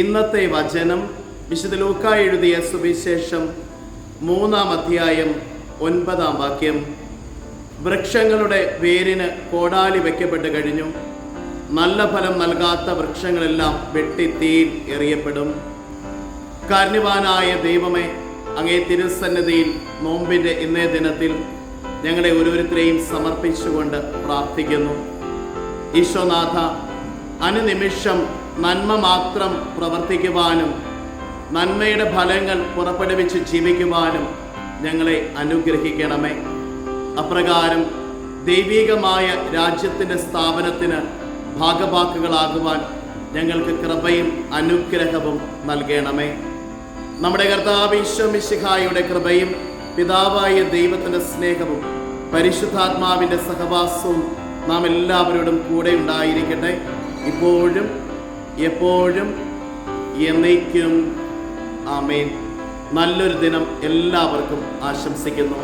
ഇന്നത്തെ വചനം വിശുദ്ധ ലൂക്ക എഴുതിയ സുവിശേഷം മൂന്നാം അധ്യായം ഒൻപതാം വാക്യം. വൃക്ഷങ്ങളുടെ വേരിന് കോടാലി വയ്ക്കപ്പെട്ട് കഴിഞ്ഞു. നല്ല ഫലം നൽകാത്ത വൃക്ഷങ്ങളെല്ലാം വെട്ടി തീയിൽ എറിയപ്പെടും. കാരണവാനായ ദൈവമേ അങ്ങേ തിരുസന്നിധിയിൽ നോമ്പിന്റെ ഇന്നേ ദിനത്തിൽ ഞങ്ങളെ ഓരോരുത്തരെയും സമർപ്പിച്ചുകൊണ്ട് പ്രാർത്ഥിക്കുന്നു. ഈശോനാഥ അനുനിമിഷം നന്മ മാത്രം പ്രവർത്തിക്കുവാനും നന്മയുടെ ഫലങ്ങൾ പുറപ്പെടുവിച്ച് ജീവിക്കുവാനും ഞങ്ങളെ അനുഗ്രഹിക്കണമേ. അപ്രകാരം ദൈവികമായ രാജ്യത്തിന്റെ സ്ഥാപനത്തിന് ഭാഗവാക്കുകളാകുവാൻ ഞങ്ങൾക്ക് കൃപയും അനുഗ്രഹവും നൽകണമേ. നമ്മുടെ കർത്താവ് ഈശ്വമിശിഹായുടെ കൃപയും പിതാവായ ദൈവത്തിന്റെ സ്നേഹവും പരിശുദ്ധാത്മാവിന്റെ സഹവാസവും നാം എല്ലാവരോടും കൂടെ ഉണ്ടായിരിക്കട്ടെ. ഇപ്പോഴും എപ്പോഴും എന്നേക്കും. ആമേൻ. നല്ലൊരു ദിനം എല്ലാവർക്കും ആശംസിക്കുന്നു.